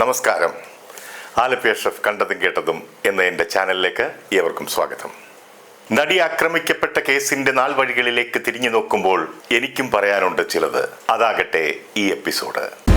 നമസ്കാരം. ആലപ്പി അഷ്റഫ് കണ്ടതും കേട്ടതും എന്ന എന്റെ ചാനലിലേക്ക് ഏവർക്കും സ്വാഗതം. നടി ആക്രമിക്കപ്പെട്ട കേസിന്റെ നാൾ വഴികളിലേക്ക് തിരിഞ്ഞു നോക്കുമ്പോൾ എനിക്കും പറയാനുണ്ട് ചിലത്. അതാകട്ടെ ഈ എപ്പിസോഡ്.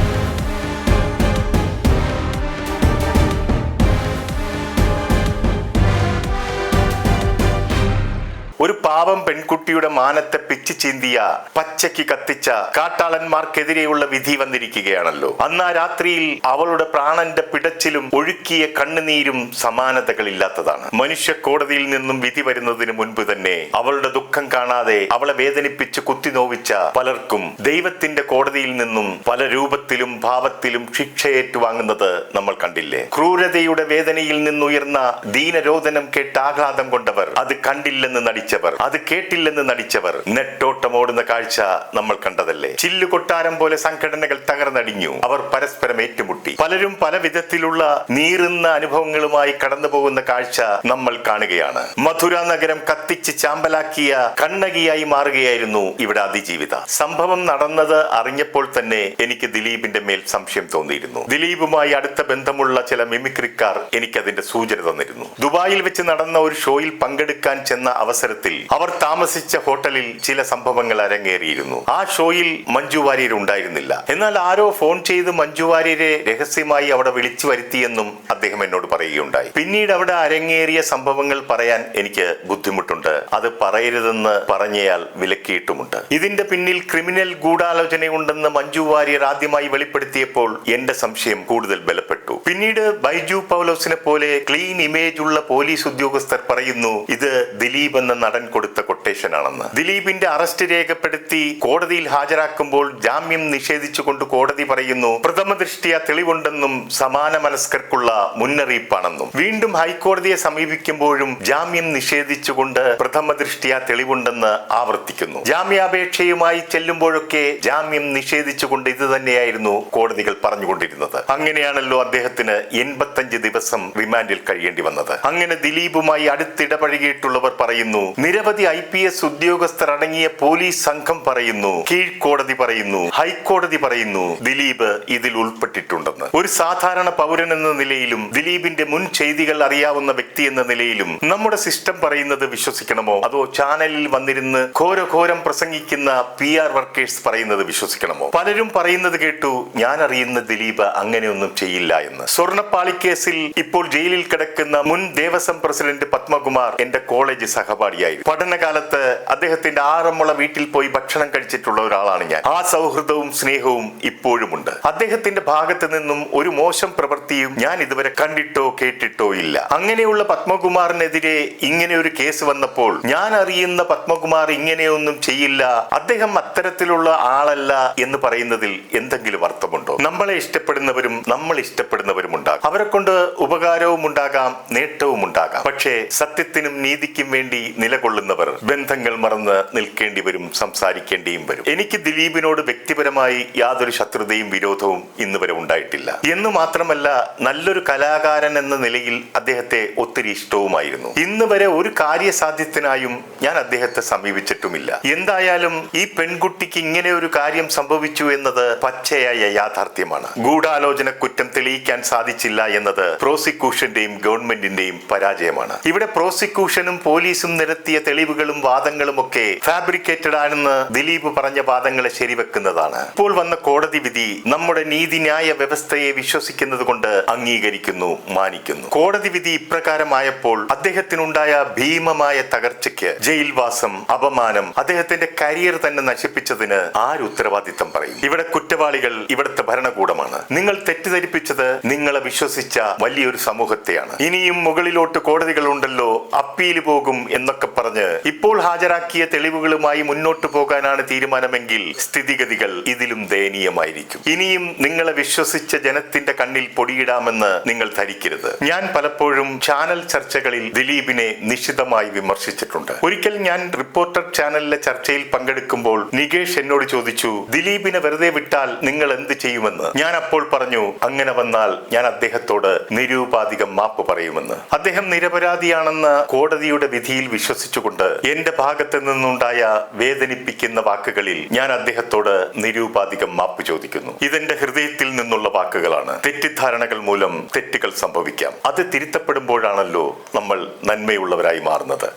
ഒരു പാവം പെൺകുട്ടിയുടെ മാനത്തെ പിച്ചു ചീന്തിയ പച്ചയ്ക്ക് കത്തിച്ച കാട്ടാളന്മാർക്കെതിരെയുള്ള വിധി വന്നിരിക്കുകയാണല്ലോ. അന്ന് ആ രാത്രിയിൽ അവളുടെ പ്രാണന്റെ പിടച്ചിലും ഒഴുക്കിയ കണ്ണുനീരും സമാനതകളില്ലാത്തതാണ്. മനുഷ്യ കോടതിയിൽ നിന്നും വിധി വരുന്നതിന് മുൻപ് തന്നെ അവളുടെ ദുഃഖം കാണാതെ അവളെ വേദനിപ്പിച്ച് കുത്തിനോവിച്ച പലർക്കും ദൈവത്തിന്റെ കോടതിയിൽ നിന്നും പല രൂപത്തിലും ഭാവത്തിലും ശിക്ഷ ഏറ്റുവാങ്ങുന്നത് നമ്മൾ കണ്ടില്ലേ? ക്രൂരതയുടെ വേദനയിൽ നിന്നുയർന്ന ദീനരോധനം കേട്ട് ആഘാതം കൊണ്ടവർ അത് കണ്ടില്ലെന്ന് നടിച്ചവർ. അത് കേട്ടില്ലെന്ന് നടിച്ചവർ. നെട്ടോട്ടമോടുന്ന കാഴ്ച നമ്മൾ കണ്ടതല്ലേ? ചില്ലുകൊട്ടാരം പോലെ സംഘടനകൾ തകർന്നടിഞ്ഞു. അവർ പരസ്പരം ഏറ്റുമുട്ടി. പലരും പല വിധത്തിലുള്ള നീറുന്ന അനുഭവങ്ങളുമായി കടന്നു പോകുന്ന കാഴ്ച നമ്മൾ കാണുകയാണ്. മധുര നഗരം കത്തിച്ച് ചാമ്പലാക്കിയ കണ്ണകിയായി മാറുകയായിരുന്നു ഇവിടെ അതിജീവിത. സംഭവം നടന്നത് അറിഞ്ഞപ്പോൾ തന്നെ എനിക്ക് ദിലീപിന്റെ മേൽ സംശയം തോന്നിയിരുന്നു. ദിലീപുമായി അടുത്ത ബന്ധമുള്ള ചില മിമിക്രിക്കാർ എനിക്ക് അതിന്റെ സൂചന തന്നിരുന്നു. ദുബായിൽ വെച്ച് നടന്ന ഒരു ഷോയിൽ പങ്കെടുക്കാൻ ചെന്ന അവസരത്തിൽ അവർ താമസിച്ച ഹോട്ടലിൽ ചില സംഭവങ്ങൾ അരങ്ങേറിയിരുന്നു. ആ ഷോയിൽ മഞ്ജു വാര്യർ ഉണ്ടായിരുന്നില്ല. എന്നാൽ ആരോ ഫോൺ ചെയ്ത് മഞ്ജു വാര്യരെ രഹസ്യമായി അവിടെ വിളിച്ചു വരുത്തിയെന്നും അദ്ദേഹം എന്നോട് പറയുകയുണ്ടായി. പിന്നീട് അവിടെ അരങ്ങേറിയ സംഭവങ്ങൾ പറയാൻ എനിക്ക് ബുദ്ധിമുട്ടുണ്ട്. അത് പറയരുതെന്ന് പറഞ്ഞയാൾ വിലക്കിയിട്ടുമുണ്ട്. ഇതിന്റെ പിന്നിൽ ക്രിമിനൽ ഗൂഢാലോചനയുണ്ടെന്ന് മഞ്ജു വാര്യർ ആദ്യമായി വെളിപ്പെടുത്തിയപ്പോൾ എന്റെ സംശയം കൂടുതൽ ബലപ്പെട്ടു. പിന്നീട് ബൈജു പൗലോസിനെ പോലെ ക്ലീൻ ഇമേജ് ഉള്ള പോലീസ് ഉദ്യോഗസ്ഥർ പറയുന്നു ഇത് ദിലീപ് എന്ന നടൻ കൊടുത്ത കൊട്ടേഷൻ ആണെന്ന് ദിലീപിന്റെ അറസ്റ്റ് രേഖപ്പെടുത്തി കോടതിയിൽ ഹാജരാക്കുമ്പോൾ ജാമ്യം നിഷേധിച്ചുകൊണ്ട് കോടതി പറയുന്നു പ്രഥമ ദൃഷ്ടിയ തെളിവുണ്ടെന്നും സമാന മനസ്കർക്കുള്ള മുന്നറിയിപ്പാണെന്നും. വീണ്ടും ഹൈക്കോടതിയെ സമീപിക്കുമ്പോഴും ജാമ്യം നിഷേധിച്ചുകൊണ്ട് പ്രഥമ ദൃഷ്ടിയ തെളിവുണ്ടെന്ന് ആവർത്തിക്കുന്നു. ജാമ്യാപേക്ഷയുമായി ചെല്ലുമ്പോഴൊക്കെ ജാമ്യം നിഷേധിച്ചുകൊണ്ട് ഇത് തന്നെയായിരുന്നു കോടതികൾ പറഞ്ഞുകൊണ്ടിരുന്നത്. അങ്ങനെയാണല്ലോ അദ്ദേഹത്തിന് എൺപത്തഞ്ച് ദിവസം റിമാൻഡിൽ കഴിയേണ്ടി വന്നത്. അങ്ങനെ ദിലീപുമായി അടുത്തിടപഴകിയിട്ടുള്ളവർ പറയുന്നു നിരവധി ഐ പി എസ് ഉദ്യോഗസ്ഥർ അടങ്ങിയ പോലീസ് സംഘം പറയുന്നു കീഴ്ക്കോടതി പറയുന്നു ഹൈക്കോടതി പറയുന്നു ദിലീപ് ഇതിൽ ഉൾപ്പെട്ടിട്ടുണ്ടെന്ന്. ഒരു സാധാരണ പൗരൻ എന്ന നിലയിലും ദിലീപിന്റെ മുൻ ചെയ്തികൾ അറിയാവുന്ന വ്യക്തി എന്ന നിലയിലും നമ്മുടെ സിസ്റ്റം പറയുന്നത് വിശ്വസിക്കണമോ? അതോ ചാനലിൽ വന്നിരുന്ന് ഘോരഘോരം പ്രസംഗിക്കുന്ന പി ആർ വർക്കേഴ്സ് പറയുന്നത് വിശ്വസിക്കണമോ? പലരും പറയുന്നത് കേട്ടു ഞാൻ അറിയുന്ന ദിലീപ് അങ്ങനെയൊന്നും ചെയ്യില്ല എന്ന്. സ്വർണപ്പാളി കേസിൽ ഇപ്പോൾ ജയിലിൽ കിടക്കുന്ന മുൻ ദേവസ്വം പ്രസിഡന്റ് പത്മകുമാർ എന്റെ കോളേജ് സഹപാഠിയായിരുന്നു. പഠനകാലത്ത് അദ്ദേഹത്തിന്റെ ആറന്മുള വീട്ടിൽ പോയി ഭക്ഷണം കഴിച്ചിട്ടുള്ള ഒരാളാണ് ഞാൻ. ആ സൗഹൃദവും സ്നേഹവും ഇപ്പോഴുമുണ്ട്. അദ്ദേഹത്തിന്റെ ഭാഗത്ത് നിന്നും ഒരു മോശം പ്രവൃത്തിയും ഞാൻ ഇതുവരെ കണ്ടിട്ടോ കേട്ടിട്ടോ ഇല്ല. അങ്ങനെയുള്ള പത്മകുമാറിനെതിരെ ഇങ്ങനെ ഒരു കേസ് വന്നപ്പോൾ ഞാൻ അറിയുന്ന പത്മകുമാർ ഇങ്ങനെയൊന്നും ചെയ്യില്ല. അദ്ദേഹം അത്തരത്തിലുള്ള ആളല്ല എന്ന് പറയുന്നതിൽ എന്തെങ്കിലും അർത്ഥമുണ്ടോ? നമ്മളെ ഇഷ്ടപ്പെടുന്നവരും നമ്മൾ ഇഷ്ടപ്പെടുന്നവരും ഉണ്ടാകും അവരെ കൊണ്ട് ഉപകാരവും ഉണ്ടാകാം നേട്ടവും ഉണ്ടാകാം പക്ഷേ സത്യത്തിനും നീതിക്കും വേണ്ടി നിലകൊള്ളുന്നവർ ബന്ധങ്ങൾ മറന്ന് നിൽക്കേണ്ടി വരും സംസാരിക്കേണ്ടിയും വരും. എനിക്ക് ദിലീപിനോട് വ്യക്തിപരമായി യാതൊരു ശത്രുതയും വിരോധവും ഇന്ന് വരെ ഉണ്ടായിട്ടില്ല. എന്ന് മാത്രമല്ല നല്ലൊരു കലാകാരൻ എന്ന നിലയിൽ അദ്ദേഹത്തെ ഒത്തിരി ഇഷ്ടവുമായിരുന്നു. ഇന്ന് വരെ ഒരു കാര്യസാധ്യത്തിനായും ഞാൻ അദ്ദേഹത്തെ സമീപിച്ചിട്ടുമില്ല. എന്തായാലും ഈ പെൺകുട്ടിക്ക് ഇങ്ങനെ ഒരു കാര്യം സംഭവിച്ചു എന്നത് പച്ചയായ യാഥാർത്ഥ്യമാണ്. ഗൂഢാലോചന കുറ്റം തെളിയിക്കാൻ സാധിച്ചില്ല എന്നത് പ്രോസിക്യൂഷന്റെയും ഗവൺമെന്റിന്റെയും പരാജയമാണ്. ഇവിടെ പ്രോസിക്യൂഷനും പോലീസും നിരത്തിയ തെളിവുകളും വാദങ്ങളും ഒക്കെ ഫാബ്രിക്കേറ്റഡ് ആണെന്ന് ദിലീപ് പറഞ്ഞ വാദങ്ങളെ ശരിവെക്കുന്നതാണ്. ഇപ്പോൾ വന്ന കോടതി വിധി നമ്മുടെ നീതിന്യായ വ്യവസ്ഥയെ വിശ്വസിക്കുന്നത് കൊണ്ട് അംഗീകരിക്കുന്നു മാനിക്കുന്നു. കോടതി വിധി ഇപ്രകാരമായപ്പോൾ അദ്ദേഹത്തിനുണ്ടായ ഭീമമായ തകർച്ചയ്ക്ക് ജയിൽവാസം അപമാനം അദ്ദേഹത്തിന്റെ കരിയർ തന്നെ നശിപ്പിച്ചതിന് ആര് ഉത്തരവാദിത്തം പറയും? ഇവിടെ കുറ്റവാളികൾ ഇവിടുത്തെ ഭരണകൂടമാണ്. നിങ്ങൾ തെറ്റിദ്ധരിപ്പിച്ചത് നിങ്ങളെ വിശ്വസിച്ച വലിയൊരു സമൂഹത്തെയാണ്. ഇനിയും മുകളിലോട്ട് കോടതികൾ ഉണ്ടല്ലോ അപ്പീൽ പോകും എന്നൊക്കെ പറഞ്ഞ് ഇപ്പോൾ ഹാജരാക്കിയ തെളിവുകളുമായി മുന്നോട്ട് പോകാനാണ് തീരുമാനമെങ്കിൽ സ്ഥിതിഗതികൾ ഇതിലും ദയനീയമായിരിക്കും. ഇനിയും നിങ്ങളെ വിശ്വസിച്ച ജനത്തിന്റെ കണ്ണിൽ പൊടിയിടാമെന്ന് നിങ്ങൾ ധരിക്കരുത്. ഞാൻ പലപ്പോഴും ചാനൽ ചർച്ചകളിൽ ദിലീപിനെ നിശിതമായി വിമർശിച്ചിട്ടുണ്ട്. ഒരിക്കൽ ഞാൻ റിപ്പോർട്ടർ ചാനലിലെ ചർച്ചയിൽ പങ്കെടുക്കുമ്പോൾ നികേഷ് എന്നോട് ചോദിച്ചു ദിലീപിനെ വെറുതെ വിട്ടാൽ നിങ്ങൾ എന്ത് ചെയ്യുമെന്ന്? ഞാൻ അപ്പോൾ പറഞ്ഞു അങ്ങനെ വന്നാൽ ഞാൻ അദ്ദേഹത്തോട് നിരൂപാധികം മാപ്പ് പറയുമെന്ന്. അദ്ദേഹം നിരപരാധിയാണെന്ന് കോടതിയുടെ വിധിയിൽ വിശ്വസിച്ചുകൊണ്ട് എന്റെ ഭാഗത്ത് നിന്നുണ്ടായ വേദനിപ്പിക്കുന്ന വാക്കുകളിൽ ഞാൻ അദ്ദേഹത്തോട് നിരൂപാധികം മാപ്പ് ചോദിക്കുന്നു. ഇതെന്റെ ഹൃദയത്തിൽ നിന്നുള്ള വാക്കുകളാണ്. തെറ്റിദ്ധാരണകൾ മൂലം തെറ്റുകൾ സംഭവിക്കാം. അത് തിരുത്തപ്പെടുമ്പോഴാണല്ലോ നമ്മൾ നന്മയുള്ളവരായി മാറുന്നത്.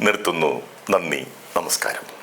നിർത്തുന്നു. നന്ദി. നമസ്കാരം.